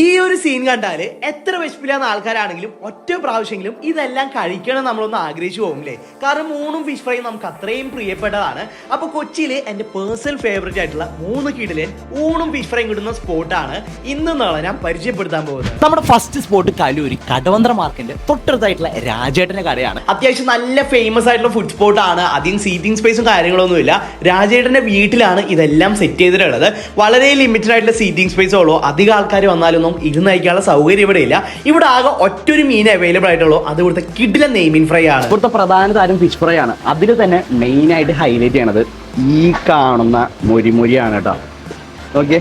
ഈ ഒരു സീൻ കണ്ടാൽ എത്ര വിശപ്പില്ലാത്ത ആൾക്കാരാണെങ്കിലും ഒറ്റ പ്രാവശ്യമെങ്കിലും ഇതെല്ലാം കഴിക്കണം നമ്മളൊന്ന് ആഗ്രഹിച്ചു പോകുമില്ലേ കാരണം മൂന്നും ഫിഷ് ഫ്രൈ നമുക്ക് അത്രയും പ്രിയപ്പെട്ടതാണ്. അപ്പൊ കൊച്ചിയിലെ എന്റെ പേഴ്സണൽ ഫേവറേറ്റ് ആയിട്ടുള്ള മൂന്ന് കിടിലൻ ഊണും ഫിഷ് ഫ്രൈയും കിട്ടുന്ന സ്പോട്ടാണ് ഇന്ന് നാളെ ഞാൻ പരിചയപ്പെടുത്താൻ പോകുന്നത്. നമ്മുടെ ഫസ്റ്റ് സ്പോട്ട് കലൂരി കടവന്ത്ര മാർക്കിന്റെ തൊട്ടടുത്തായിട്ടുള്ള രാജേട്ടന്റെ കടയാണ്. അത്യാവശ്യം നല്ല ഫേമസ് ആയിട്ടുള്ള ഫുഡ് സ്പോട്ടാണ് അധികം സീറ്റിംഗ് സ്പേസും കാര്യങ്ങളൊന്നും ഇല്ല രാജേട്ടന്റെ വീട്ടിലാണ് ഇതെല്ലാം സെറ്റ് ചെയ്തിട്ടുള്ളത്. വളരെ ലിമിറ്റഡ് ആയിട്ടുള്ള സീറ്റിംഗ് സ്പേസ് ഉള്ളൂ. അധികം ആൾക്കാർ വന്നാലൊന്നും ഇരുന്ന് നയിക്കാനുള്ള സൗകര്യം ഇവിടെ ഇല്ല. ഇവിടെ ആകെ ഒറ്റൊരു മീൻ അവൈലബിൾ ആയിട്ടുള്ളൂ. അത് ഇവിടുത്തെ കിഡിലെ നെയ്മീൻ ഫ്രൈ ആണ്. ഇവിടുത്തെ പ്രധാന താരം ഫിഷ് ഫ്രൈ ആണ്. അതിൽ തന്നെ മെയിൻ ആയിട്ട് ഹൈലൈറ്റ് ചെയ്യണത് ഈ കാണുന്ന മൊരിമൊരിയാണ് കേട്ടോ. ഓക്കെ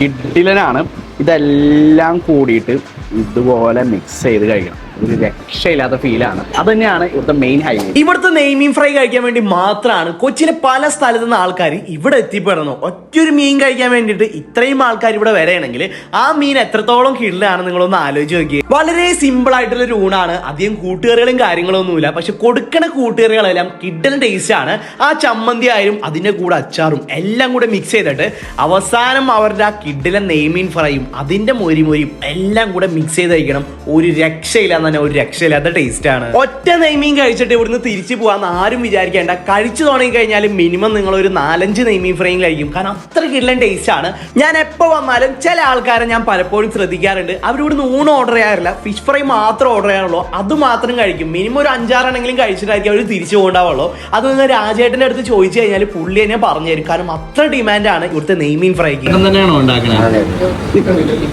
കിഡിലനാണ് ഇതെല്ലാം കൂടിയിട്ട് ഇതുപോലെ മിക്സ് ചെയ്ത് കഴിക്കണം. ഒരു രക്ഷയില്ലാത്ത ഫീലാണ് അത് തന്നെയാണ് ഇവിടുത്തെ മെയിൻ ഹൈലൈറ്റ് ഇവിടുത്തെ നെയ്മീൻ ഫ്രൈ കഴിക്കാൻ വേണ്ടി മാത്രമാണ് കൊച്ചിയിലെ പല സ്ഥലത്തു നിന്ന് ആൾക്കാർ ഇവിടെ എത്തിപ്പെടുന്നു ഒറ്റൊരു മീൻ കഴിക്കാൻ വേണ്ടിയിട്ട് ഇത്രയും ആൾക്കാർ ഇവിടെ വരെയാണെങ്കിൽ ആ മീൻ എത്രത്തോളം കിടിലാണ് നിങ്ങളൊന്ന് ആലോചിച്ച് നോക്കിയേ. വളരെ സിമ്പിൾ ആയിട്ടുള്ള ഒരു ഊണാണ്. അധികം കൂട്ടുകറികളും കാര്യങ്ങളും ഒന്നുമില്ല പക്ഷെ കൊടുക്കണ കൂട്ടുകറികളെല്ലാം കിഡ്ഡൻ ടേസ്റ്റ് ആണ്. ആ ചമ്മന്തി ആയാലും അതിന്റെ കൂടെ അച്ചാറും എല്ലാം കൂടെ മിക്സ് ചെയ്തിട്ട് അവസാനം അവരുടെ ആ കിഡിലെ നെയ്മീൻ ഫ്രൈയും അതിന്റെ മൊരിമൊരിയും എല്ലാം കൂടെ മിക്സ് ചെയ്ത് കഴിക്കണം. ഒരു രക്ഷയില്ലാന്ന് തന്നെ ഒരു രക്ഷയില്ലാത്ത ടേസ്റ്റ് ആണ് ഒറ്റ നെയ്മീൻ കഴിച്ചിട്ട് ഇവിടുന്ന് തിരിച്ചു പോകാന്ന് ആരും വിചാരിക്കേണ്ട. കഴിച്ചു തുടങ്ങി കഴിഞ്ഞാൽ മിനിമം നിങ്ങൾ ഒരു നാലഞ്ച് നെയ്മീൻ ഫ്രൈയും കഴിക്കും കാരണം അത്ര കിടലൻ ടേസ്റ്റ് ആണ്. ഞാൻ എപ്പോ വന്നാലും ചില ആൾക്കാരെ ഞാൻ പലപ്പോഴും ശ്രദ്ധിക്കാറുണ്ട്. അവരിവിടുന്ന് ഊണ് ഓർഡർ ചെയ്യാറില്ല. ഫിഷ് ഫ്രൈ മാത്രം ഓർഡർ ചെയ്യാറുള്ളൂ. അത് മാത്രം കഴിക്കും. മിനിമം ഒരു അഞ്ചാറെണ്ണെങ്കിലും കഴിച്ചിട്ടായിരിക്കും അവർ തിരിച്ചു പോകണ്ടാവുള്ളൂ. അത് നിങ്ങൾ രാജേട്ടന്റെ അടുത്ത് ചോദിച്ചു കഴിഞ്ഞാൽ പുള്ളി തന്നെ പറഞ്ഞു തരും. കാരണം അത്ര ഡിമാൻഡാണ് ഇവിടുത്തെ നെയ്മീൻ ഫ്രൈക്ക് തന്നെയാണോ ഉണ്ടാക്കണേ?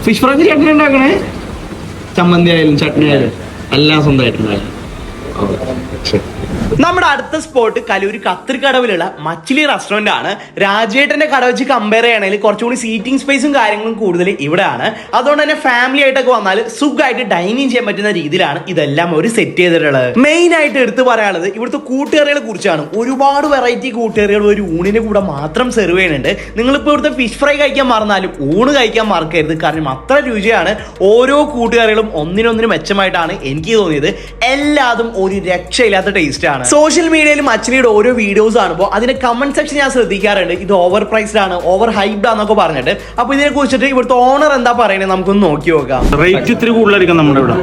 ഫിഷ് ഫ്രൈ ഉണ്ടാക്കണേ? ചമ്മന്തി ആയാലും ചട്നി ആയാലും എല്ലാം സ്വന്തമായിട്ടുണ്ടാകും നമ്മുടെ അടുത്ത സ്പോട്ട് കലൂരി കത്തിരിക്കടവിലുള്ള മച്ചിലി റെസ്റ്റോറന്റ് ആണ്. രാജേട്ടന്റെ കട വെച്ച് കമ്പയർ ചെയ്യണമെങ്കിൽ കുറച്ചുകൂടി സീറ്റിംഗ് സ്പേസും കാര്യങ്ങളും കൂടുതൽ ഇവിടെയാണ്. അതുകൊണ്ട് തന്നെ ഫാമിലി ആയിട്ടൊക്കെ വന്നാൽ സുഖമായിട്ട് ഡൈനിങ് ചെയ്യാൻ പറ്റുന്ന രീതിയിലാണ് ഇതെല്ലാം ഒരു സെറ്റ് ചെയ്തിട്ടുള്ളത്. മെയിൻ ആയിട്ട് എടുത്തു പറയാനുള്ളത് ഇവിടുത്തെ കൂട്ടുകറികളെ കുറിച്ചാണ്. ഒരുപാട് വെറൈറ്റി കൂട്ടുകറികൾ ഒരു ഊണിന് കൂടെ മാത്രം സെർവ് ചെയ്യുന്നുണ്ട്. നിങ്ങളിപ്പോൾ ഇവിടുത്തെ ഫിഷ് ഫ്രൈ കഴിക്കാൻ മറന്നാലും ഊണ് കഴിക്കാൻ മറക്കരുത്. കാരണം അത്ര രുചിയാണ് ഓരോ കൂട്ടുകറികളും ഒന്നിനൊന്നിന് മെച്ചമായിട്ടാണ് എനിക്ക് തോന്നിയത്. എല്ലാതും ഒരു രക്ഷയില്ലാത്ത ടേസ്റ്റ് ആണ്. സോഷ്യൽ മീഡിയയിലും അച്ഛനിയുടെ ഓരോ വീഡിയോസ് കാണുമ്പോൾ അതിന്റെ കമന്റ് സെക്ഷൻ ഞാൻ ശ്രദ്ധിക്കാറുണ്ട്. ഇത് ഓവർ പ്രൈസ്ഡ് ആണ് ഓവർ ഹൈപ്ഡ് ആണെന്നൊക്കെ പറഞ്ഞിട്ട്. അപ്പൊ ഇതിനെ കുറിച്ചിട്ട് ഇവിടുത്തെ ഓണർ എന്താ പറയുന്നത് നമുക്കൊന്ന് നോക്കി നോക്കാം. റേറ്റ് ഇത്തിരി കൂടുതലായിരിക്കും നമ്മുടെ ഇവിടെ.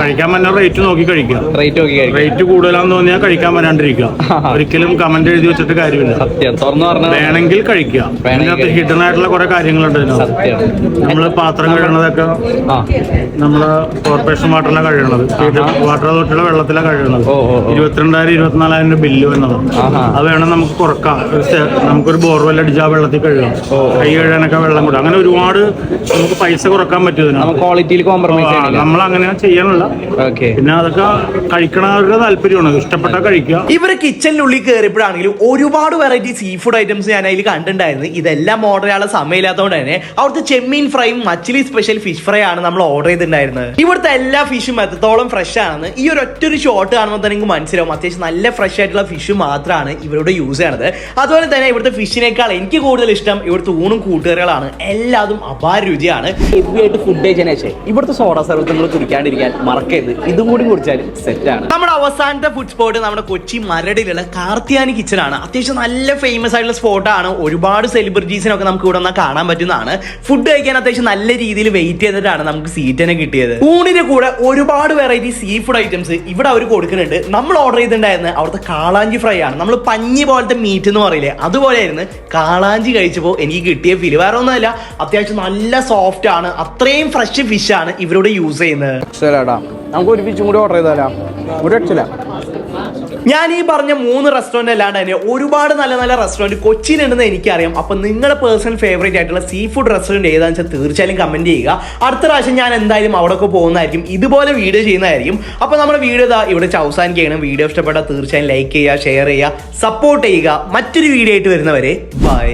കഴിക്കാൻ പറ്റുന്ന റേറ്റ് നോക്കി കഴിക്കുക റേറ്റ് നോക്കി കഴിക്കാം. റേറ്റ് കൂടുതലാന്ന് തോന്നിയാൽ കഴിക്കാൻ വരാണ്ടിരിക്കുക ഒരിക്കലും കമന്റ് എഴുതി വെച്ചിട്ട് കാര്യമില്ല. സത്യം. തുറന്നു പറഞ്ഞാൽ വേണമെങ്കിൽ കഴിക്കാം. അതിനകത്ത് ഹിഡൻ ആയിട്ടുള്ള കുറെ കാര്യങ്ങളുണ്ട് സത്യം. നമ്മൾ പാത്രം കഴുകണതൊക്കെ ആ. നമ്മൾ കോർപ്പറേഷൻ വാട്ടറിലാണ് കഴുകണത്. വാട്ടർ തൊട്ടുള്ള വെള്ളത്തിലാണ് കഴുകണത്. ഓ. ഇരുപത്തിരണ്ടായിരം ഇരുപത്തിനാലായിരം രൂപ ബില്ല് വന്നത്. അത് വേണം നമുക്ക് കുറക്കാം. നമുക്കൊരു ബോർവെൽ അടിച്ചാൽ ആ വെള്ളത്തിൽ കഴുകാം. കൈ കഴുകാനൊക്കെ വെള്ളം കൂടെ അങ്ങനെ ഒരുപാട് നമുക്ക് പൈസ കുറയ്ക്കാൻ പറ്റും. ക്വാളിറ്റിയിൽ കോംപ്രമൈസ് നമ്മൾ അങ്ങനെ ചെയ്യാനുള്ള ഓക്കെ പിന്നെ അതൊക്കെ കഴിക്കണവരുടെ താല്പര്യമാണ്. ഇഷ്ടപ്പെട്ടാൽ കഴിക്കുക. ഇവർ കിച്ചണിനുള്ളിൽ കയറിയപ്പോഴാണെങ്കിലും ഒരുപാട് വെറൈറ്റി സീ ഫുഡ് ഐറ്റംസ് ഞാൻ അതിൽ കണ്ടിട്ടുണ്ടായിരുന്നു. ഇതെല്ലാം ഓർഡർ ചെയ്യാനുള്ള സമയമില്ലാത്തതുകൊണ്ട് തന്നെ അവിടുത്തെ ചെമ്മീൻ ഫ്രൈയും മച്ചിലി സ്പെഷ്യൽ ഫിഷ് ഫ്രൈ ആണ് നമ്മൾ ഓർഡർ ചെയ്തിട്ടുണ്ടായിരുന്നത്. ഇവിടുത്തെ എല്ലാ ഫിഷും എത്രത്തോളം ഫ്രഷ് ആണെന്ന് ഈ ഒരു ഒറ്റ ഒരു ഷോട്ട് കാണുമ്പോൾ തന്നെ നിങ്ങൾക്ക് മനസ്സിലാവും. അത്യാവശ്യം നല്ല ഫ്രഷ് ആയിട്ടുള്ള ഫിഷ് മാത്രമാണ് ഇവരുടെ യൂസ് ചെയ്യണത്. അതുപോലെ തന്നെ ഇവിടുത്തെ ഫിഷിനേക്കാൾ എനിക്ക് കൂടുതൽ ഇഷ്ടം ഇവിടുത്തെ ഊണും കൂട്ടുകറികളാണ്. എല്ലാതും അപാര രുചിയാണ്. ഹെവി ആയിട്ട് ഫുഡ് കഴിച്ചതിന് ശേഷം ഇവിടുത്തെ സോഡ സർവീസ് നിങ്ങൾ കുടിക്കാണ്ടിരിക്കാൻ മറക്കരുത്. ഇതും കൂടി കുടിച്ചാൽ സെറ്റാണ് നമ്മുടെ അവസാനത്തെ ഫുഡ് സ്പോട്ട് നമ്മുടെ കൊച്ചി മരടിലുള്ള കാർത്തിയാനി കിച്ചൺ ആണ്. അത്യാവശ്യം നല്ല ഫേമസ് ആയിട്ടുള്ള സ്പോട്ടാണ് ഒരുപാട് സെലിബ്രിറ്റീസിനൊക്കെ നമുക്ക് ഇവിടെ നിന്ന് കാണാൻ പറ്റുന്നതാണ്. ഫുഡ് കഴിക്കാൻ അത്യാവശ്യം നല്ല രീതിയിൽ വെയിറ്റ് ചെയ്തിട്ടാണ് നമുക്ക് സീറ്റ് തന്നെ കിട്ടിയത്. ഊണിന്റെ കൂടെ ഒരുപാട് വെറൈറ്റി സീ ഫുഡ് ഐറ്റംസ് ഇവിടെ അവർ കൊടുക്കുന്നുണ്ട്. നമ്മൾ ഓർഡർ ചെയ്തിട്ടുണ്ടായിരുന്നത് അവിടുത്തെ കാളാഞ്ചി ഫ്രൈ ആണ്. നമ്മൾ പഞ്ഞി പോലത്തെ മീറ്റ് എന്ന് പറയില്ലേ അതുപോലെയായിരുന്നു കാളാഞ്ചി കഴിച്ചപ്പോൾ എനിക്ക് കിട്ടിയ ഫീൽ വേറെ ഒന്നുമല്ല അത്യാവശ്യം നല്ല സോഫ്റ്റ് ആണ്. അത്രയും ഫ്രഷ് ഫിഷ് ആണ് ഇവരോട് യൂസ് ചെയ്യുന്നത്. നമുക്ക് ഒരു പിച്ചും കൂടി ഓർഡർ ചെയ്താലോ ഒരു ഞാൻ ഈ പറഞ്ഞ മൂന്ന് റെസ്റ്റോറന്റ് അല്ലാണ്ട് തന്നെ ഒരുപാട് നല്ല നല്ല റെസ്റ്റോറന്റ് കൊച്ചിയിലുണ്ടെന്ന് എനിക്കറിയാം. അപ്പം നിങ്ങളുടെ പേഴ്സണൽ ഫേവറേറ്റ് ആയിട്ടുള്ള സീ ഫുഡ് റെസ്റ്റോറന്റ് ഏതാണെന്ന് വെച്ചാൽ തീർച്ചയായും കമന്റ് ചെയ്യുക. അടുത്ത പ്രാവശ്യം ഞാൻ എന്തായാലും അവിടെയൊക്കെ പോകുന്നതായിരിക്കും. ഇതുപോലെ വീഡിയോ ചെയ്യുന്നതായിരിക്കും. അപ്പോൾ നമ്മുടെ വീഡിയോ ഇതാ ഇവിടെ അവസാനിക്കുകയാണ് വീഡിയോ ഇഷ്ടപ്പെട്ടാൽ തീർച്ചയായും ലൈക്ക് ചെയ്യുക ഷെയർ ചെയ്യുക സപ്പോർട്ട് ചെയ്യുക. മറ്റൊരു വീഡിയോ ആയിട്ട് വരുന്നവരെ ബൈ